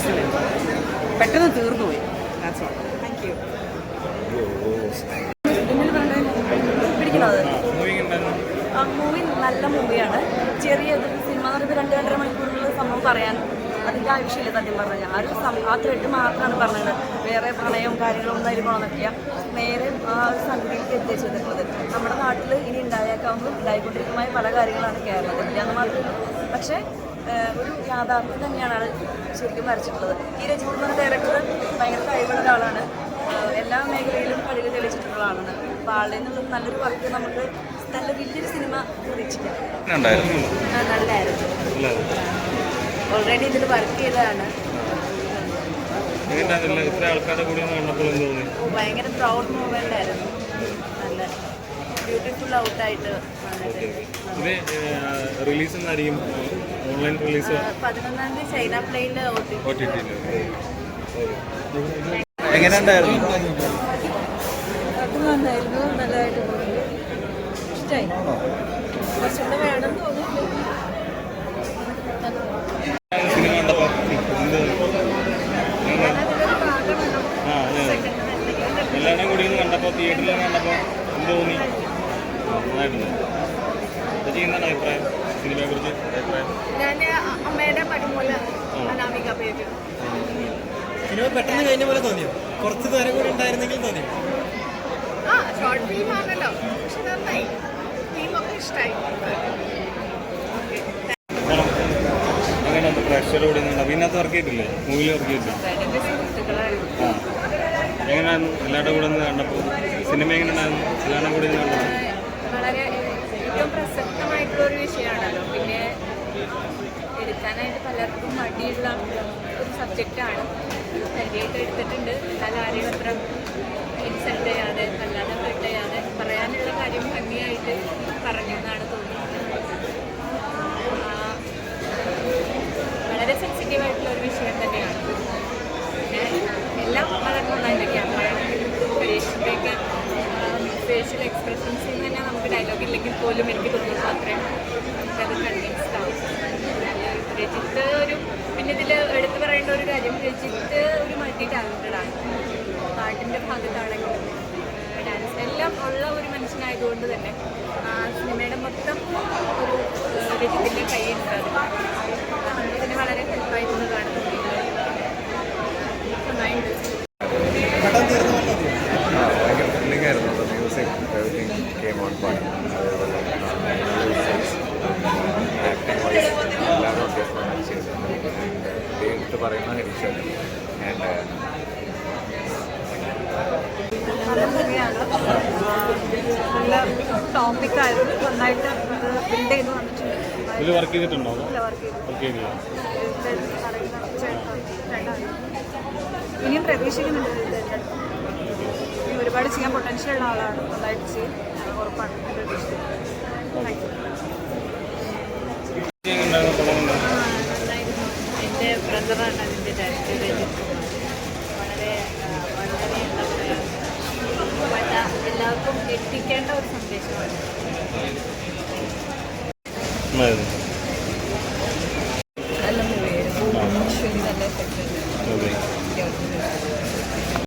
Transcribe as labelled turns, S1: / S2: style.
S1: Excellent പെട്ടെന്ന് തീർന്നു പോയി ദാറ്റ്സ് ഓൾ
S2: താങ്ക് യു
S3: പിടിക്കുന്നത്
S4: മൂവി
S3: നല്ല മൂവിയാണ് ചെറിയ സിനിമ എന്ന് പറയുമ്പോൾ രണ്ട് രണ്ടര മണിക്കൂറിനുള്ള സംഭവം പറയാൻ അതിന്റെ ആവശ്യമില്ല സത്യം പറഞ്ഞു ആ ഒരു ആ ത്രെഡ് മാത്രമാണ് പറഞ്ഞത്. വേറെ പ്രണയവും കാര്യങ്ങളും ഒന്നും അതിൽ കൊണ്ടുവന്നിട്ടില്ല നേരെ ആ ഒരു സംഗതിയിലേക്ക് എത്തിച്ചിട്ടുള്ളത് നമ്മുടെ നാട്ടിൽ ഇനി ഉണ്ടായേക്കാവുന്നതും ഉണ്ടായിക്കൊണ്ടിരിക്കുന്നതുമായ പല കാര്യങ്ങളാണ് കേരളത്തിൽ. ഇല്ലാന്ന് മാത്രമേ പക്ഷേ ഒരു യാഥാർത്ഥ്യം തന്നെയാണ് ആൾ ശരിക്കും വരച്ചിട്ടുള്ളത്. ഈ എന്ന ഡയറക്ടർ ഭയങ്കര കഴിവുള്ള ഒരാളാണ്. എല്ലാ മേഖലയിലും കഴിവ് തെളിയിച്ചിട്ടുള്ള ആളാണ്. അപ്പോൾ ആളുടെ നിന്നുള്ള നല്ലൊരു വർക്ക് നമുക്ക് നല്ല വലിയൊരു സിനിമ പ്രതീക്ഷിക്കാം. നല്ലതായിരുന്നു ഓൾറെഡി ഇതിൽ വർക്ക് ചെയ്തതാണ്. ഭയങ്കര പ്രൗഡ് മൂവ്മെന്റ് ആയിരുന്നു. നല്ല ബ്യൂട്ടിഫുൾ ഔട്ടായിട്ട്
S4: റിലീസ് എന്നായിരിക്കും ഓൺലൈൻ റിലീസ്
S3: പതിനൊന്നാം തീയതി ചൈന പ്ലെയിനിൽ ഓട്ടി
S4: ഒ ടി ടിയിൽ എങ്ങനെയുണ്ടായിരുന്നു?
S3: നന്നായിരുന്നു നല്ലതായിട്ട് പോയി. ഇഷ്ടമായി കുറച്ചുകൂടെ വേണം തോന്നുന്നു.
S4: സിനിമ കണ്ടപ്പോൾ കൂടി കണ്ടപ്പോ കണ്ടപ്പോൾ തിയേറ്ററിൽ കണ്ടപ്പോൾ എന്ത് തോന്നി? നന്നായിട്ടുണ്ട്. ചേച്ചി എന്താണ് അഭിപ്രായം? സിനിമയെ കുറിച്ച് അഭിപ്രായം
S3: ഞാൻ അമ്മയുടെ പടിമൂല അനാമിക പേര്.
S2: സിനിമ പെട്ടെന്ന് കഴിഞ്ഞ പോലെ തോന്നിയോ? കുറച്ച് നേരം കൂടി ഉണ്ടായിരുന്നെങ്കിൽ തോന്നിയോ?
S3: ആ ഷോർട്ട് ഫിലിം ആണല്ലോ. പക്ഷെ നന്നായി. ഫിലിമൊക്കെ ഇഷ്ടമായി
S4: എങ്ങനെയുണ്ട് പ്രേക്ഷകരുടെ കൂടി നിന്ന്? പിന്നെ അത് വർക്ക് ചെയ്തിട്ടില്ലേ മൂവിയിൽ വർക്ക് ചെയ്തിട്ടില്ല
S3: എന്റെ സുഹൃത്തുക്കളായിരുന്നു
S4: ആ. എങ്ങനെയായിരുന്നു? എല്ലാവരുടെ കൂടെ നിന്ന് കണ്ടപ്പോൾ? സിനിമ എങ്ങനെയുണ്ടായിരുന്നു? എല്ലാവരുടെ കൂടെ നിന്ന് കണ്ടപ്പോൾ
S3: വളരെ ഏറ്റവും പ്രസക്തമായിട്ടുള്ള ഒരു വിഷയമാണല്ലോ പിന്നെ എടുക്കാനായിട്ട് പലർക്കും മടിയുള്ള ഒരു സബ്ജക്റ്റാണ്. ധൈര്യമായിട്ട് എടുത്തിട്ടുണ്ട്. എന്നാൽ ആരെയും അത്ര ഇൻസൾട്ട് ചെയ്യാതെ അല്ലാതെ ഹേർട്ട് ചെയ്യാതെ പറയാനുള്ള കാര്യം ഭംഗിയായിട്ട് പറഞ്ഞു എന്നാണ് തോന്നുന്നത് വളരെ സെൻസിറ്റീവ് ആയിട്ടുള്ള ഒരു വിഷയം തന്നെയാണ്. പിന്നെ എല്ലാം വളരെ നന്നായിട്ട് ഫേഷ്യൽ എക്സ്പ്രഷൻസിൽ തന്നെ നമുക്ക് ഡയലോഗ് ഇല്ലെങ്കിൽ പോലും എനിക്ക് തോന്നുന്നു അത്രയും നമുക്കത് കൺവിൻസ്ഡ് ആവും. രജിത്ത് ഒരു പിന്നെ ഇതിൽ എടുത്തു പറയേണ്ട ഒരു കാര്യം രജിത്ത് ഒരു മൾട്ടി ടാലന്റഡ് ആണ്. പാട്ടിന്റെ ഭാഗത്താണെങ്കിലും ഡാൻസ് എല്ലാം ഉള്ള ഒരു മനുഷ്യനായതുകൊണ്ട് തന്നെ സിനിമയുടെ മൊത്തം ഒരു രജിത്തിന്റെ കൈയുണ്ട് അത് വളരെ
S5: ആ, ഭയങ്കര ത്രില്ലിംഗ് ആയിരുന്നു. മ്യൂസിക് എവറിങ് കേം ഓൺ പാട്ട് അതേപോലെ ആക്ടിങ് വൈസ് എല്ലാം നോക്കിയപ്പോൾ ചെയ്തിട്ടുണ്ട് എടുത്ത് പറയുന്ന ഹരീഷ് ആൻഡ്
S3: നല്ല സിനിമയാണ് നല്ല ടോപ്പിക്കായിരുന്നു നന്നായിട്ട് ബിൽഡ് ചെയ്ത് വന്നിട്ടുണ്ട്.
S4: വർക്ക് ചെയ്തിട്ടുണ്ടോ?
S3: വർക്ക് ചെയ്തു
S4: വർക്ക് ചെയ്തില്ല.
S3: ഇനിയും പ്രതീക്ഷിക്കുന്നുണ്ട് ഇനി ഒരുപാട് ചെയ്യാൻ പൊട്ടൻഷ്യൽ ഉള്ള ആളാണ്. നന്നായിട്ട് ചെയ്യും. ഉറപ്പാണ്. പ്രതീക്ഷിക്കുന്നത് താങ്ക് യു
S4: എങ്ങനെയുണ്ടായിരുന്നു പടം ഉണ്ടായിരുന്നു
S3: നന്നായിരുന്നു ബ്രദറാണ് അതിന്റെ വളരെ വളരെ എന്താ പറയുക എല്ലാവർക്കും എത്തിക്കേണ്ട ഒരു സന്ദേശമാണ്.